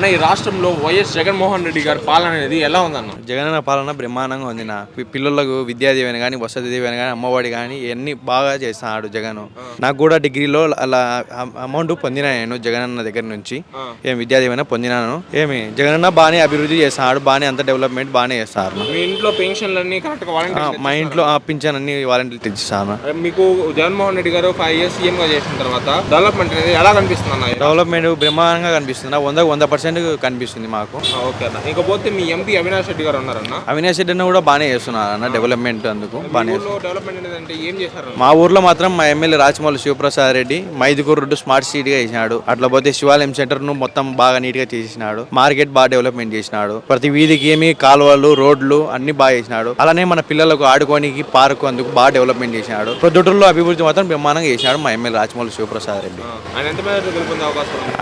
అన్న ఈ రాష్ట్రంలో వైఎస్ జగన్మోహన్ రెడ్డి గారి పాలన అనేది ఎలా ఉందన్న? జగనన్న పాలన బ్రహ్మాండంగా ఉంది నా. పి- పిల్లలకు విద్యా దీవెన కానీ వసతి దీవెన కానీ అమ్మఒడి కానీ ఇవన్నీ బాగా చేస్తున్నాడు జగన్. నాకు కూడా డిగ్రీలో అలా అమౌంట్ పొందిన నేను జగనన్న దగ్గర నుంచి. ఏం విద్యా దీవెన పొందినాను. ఏమి జగనన్న బాగానే అభివృద్ధి చేస్తున్నాడు బాగానే అంత డెవలప్మెంట్ బాగానే చేస్తారు. మీ ఇంట్లో పెన్షన్లన్నీ కరెక్ట్గా ఆ, వాలంటీర్ మా ఇంట్లో ఆ పింఛన్ అన్ని వాలంటీర్లు తెచ్చిస్తాను. మీకు జగన్మోహన్ రెడ్డి గారు ఫైవ్ ఇయర్స్ సీఎం గా చేసిన తర్వాత డెవలప్మెంట్ అనేది ఎలా కనిపిస్తుంది అన్న డెవలప్మెంట్ బ్రహ్మాండంగా కనిపిస్తుంది. వందకు వంద పర్సెంట్ కనిపిస్తుంది మాకు. ఓకే అన్న. ఇకపోతే మీ ఎంపీ అవినాష్ రెడ్డి గారు ఉన్నారన్న? అవినాష్ రెడ్డి అన్న కూడా బాగానే చేస్తున్నారు అన్న డెవలప్మెంట్ అందుకు బాగానే ఊళ్ళో డెవలప్మెంట్ అనేది అంటే ఏం చేశారు మా ఊర్లో మాత్రం మా MLA Rajamouli Sivaprasad Reddy Mydukur road smart సిటీగా చేసినాడు. అట్లా పోతే శివాలయం సెంటర్ను మొత్తం బాగా నీట్గా చేసినాడు. మార్కెట్ బాగా డెవలప్మెంట్ చేసినాడు. ప్రతి వీధికి ఏమి కాలువలు రోడ్లు అన్ని బాగా చేసినాడు. అలానే మన పిల్లలకు ఆడుకోనికి పార్కు అందుకు బాగా డెవలప్మెంట్ చేసినాడు. ప్రొద్దుటూరులో అభివృద్ధి మాత్రం బ్రహ్మాండంగా చేసినాడు మా ఎమ్మెల్యే రాజమౌళి శివప్రసాద్ రెడ్డి.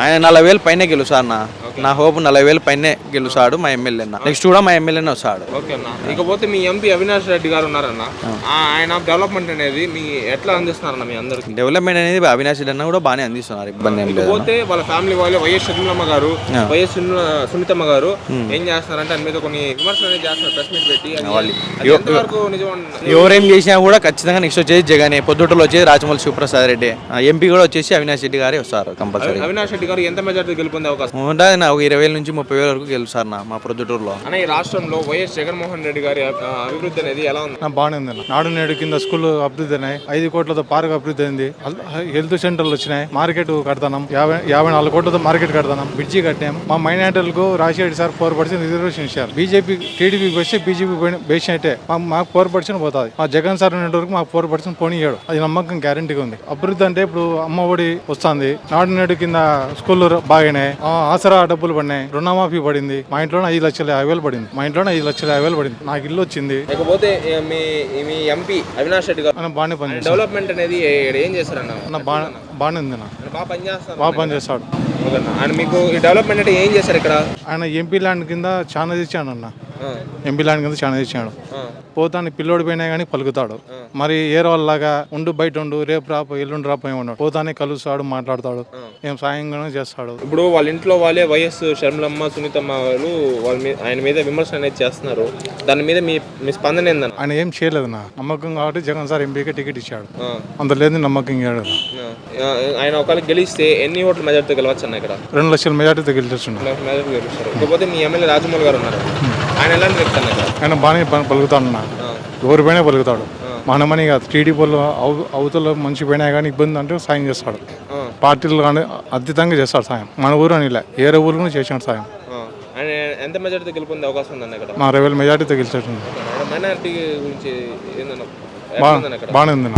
ఆయన నలభై వేలు పైనే గెలుస్తాడు నా నా హోప్ నలభై వేలు పైనే గెలుస్తాడు మా ఎమ్మెల్యే నెక్స్ట్ కూడా మా ఎమ్మెల్యేనే వస్తాడు. ఓకే అన్న. ఇకపోతే మీ ఎంపీ అవినాష్ రెడ్డి గారు ఉన్నారన్న. ఆ, ఆయన డెవలప్మెంట్ అనేది మీ ఎట్లా అందిస్తున్నారన్న మీ అందరికి? డెవలప్మెంట్ అనేది అవినాష్ రెడ్డి అన్న కూడా బాగానే అందిస్తున్నారు. ఇబ్బంది ఏం లేదు పోతే వాళ్ళ ఫ్యామిలీ వాళ్ళే వైఎస్ షర్మిలమ్మ గారు వైఎస్ సుని- సునీతమ్మ గారు ఏం చేస్తున్నారంటే ఆయన మీద కొన్ని విమర్శలు అనేది చేస్తున్నారు ప్రెస్ మీట్ పెట్టి. ఎంతవరకు నిజం? ఎవరేం చేసినా కూడా ఖచ్చితంగా నెక్స్ట్ వచ్చేది జగనే. పొద్దుటలో వచ్చేది రాజమౌళి శివప్రసాద్ రెడ్డి. ఎంపీ కూడా వచ్చేసి అవినాష్ రెడ్డి గారే వస్తారు కంపల్సరీ. అవినాష్ రెడ్డి గారు ఎంత మెజార్టీ గెలుపొందే అవకాశం? ఉంటుంది ఒక ఇరవై వేల నుంచి ముప్పై వేల వరకు గెలుస్తారు నా మా ప్రొద్దుటూరులో. అన్న ఈ రాష్ట్రంలో వైఎస్ జగన్మోహన్ రెడ్డి గారి ఆ, అభివృద్ధి అనేది ఎలా ఉంది? నా బాగానే ఉంది నాడు నేడు కింద స్కూల్ అభివృద్ధి అయినాయి. ఐదు కోట్లతో పార్క్ అభివృద్ధి అయింది. హెల్త్ సెంటర్లు వచ్చినాయి. మార్కెట్ కడతాం యాభై యాభై నాలుగు కోట్లతో మార్కెట్ కడతాం బ్రిడ్జి కట్టాం. మా మైనార్టీలకు Rajasekhar sir four percent reservation ఇచ్చారు. బీజేపీ టీడీపీకి వస్తే బీజేపీ బేస్ అయితే మా- మాకు ఫోర్ పర్సెంట్ పోతుంది. మా జగన్ సార్ ఉన్నంత వరకు మాకు ఫోర్ పర్సెంట్ పోనీయాడు. అది నమ్మకం గ్యారంటీగా ఉంది. అభివృద్ధి అంటే ఇప్పుడు అమ్మ ఒడి వస్తుంది. నాడు నేడు కింద స్కూల్ బాగానే ఆసరా డబ్బులు పడినాయి రుణమాఫీ పడింది. మా ఇంట్లోనే ఐదు లక్షల యాభై వేలు పడింది. మా ఇంట్లోనే ఐదు లక్షల యాభై వేలు పడింది. నాకు ఇల్లు వచ్చింది. ఇకపోతే ఏ, మీ మీ ఎంపీ అవినాష్ రెడ్డి గారు బాగానే డెవలప్మెంట్ అనేది ఏ- ఏం చేస్తారన్న అన్న బాగా బాగానే ఉంది అన్న. ఆయన బాగా పనిచేస్తారు బాగా పనిచేస్తాడు ఓకేనా. ఆయన మీకు ఈ డెవలప్మెంట్ అంటే ఏం చేస్తారు ఇక్కడ? ఆయన ఎంపీ ల్యాండ్ కింద చాలా తెచ్చాడు అన్న. ఎంపీ ల్యాండ్ కింద చాలా తెచ్చాడు ఆ, పోతాను పిల్లోడి పోయినా కానీ పలుకుతాడు. మరి ఏ వాళ్ళలాగా ఉండు బయట ఉండు రేపు రాపో ఎల్లుండి రాపో ఉన్నాడు పోతానే కలుస్తాడు మాట్లాడతాడు. ఏం సాయంగానే చేస్తాడు. ఇప్పుడు వాళ్ళ ఇంట్లో వాళ్ళే వైఎస్ షర్మిలమ్మ సునీతమ్మ వాళ్ళు వాళ్ళ మీద ఆయన మీద విమర్శ అనేది చేస్తున్నారు. దాని మీద మీ మీ స్పందన ఏందన్న? ఆయన ఏం చేయలేదు నా. నమ్మకం కాబట్టి జగన్ సార్ ఎంపీకి టికెట్ ఇచ్చాడు. అంత లేదు నమ్మకం ఆ, ఆయన ఒకవేళ గెలిస్తే ఎన్ని ఓట్ల మెజార్టీతో గెలవచ్చు అన్న ఇక్కడ? రెండు లక్షల మెజార్టీతో గెలిచేస్తున్నాడు మెజార్టీ గెలుస్తారు ఇకపోతే మీ ఎమ్మెల్యే రాజమౌళి గారు ఉన్నారు. ఆయన బాగానే పలుకుతాడు అన్న. ఎవరి పైన పలుకుతాడు. మనమని కాదు టీడీపీలో అవతల మంచి పోయినా కానీ ఇబ్బంది అంటే సాయం చేస్తాడు. పార్టీలు కానీ అద్భుతంగా చేస్తాడు సాయం. మన ఊరు అని ఇలా ఏ ఊరు కూడా చేసాడు సాయం. ఎంత మెజార్టీతో గెలుపొందే అవకాశం ఉందన్న మా అరవై వేల మెజార్టీతో ఇక్కడ? బాగానే ఉంది.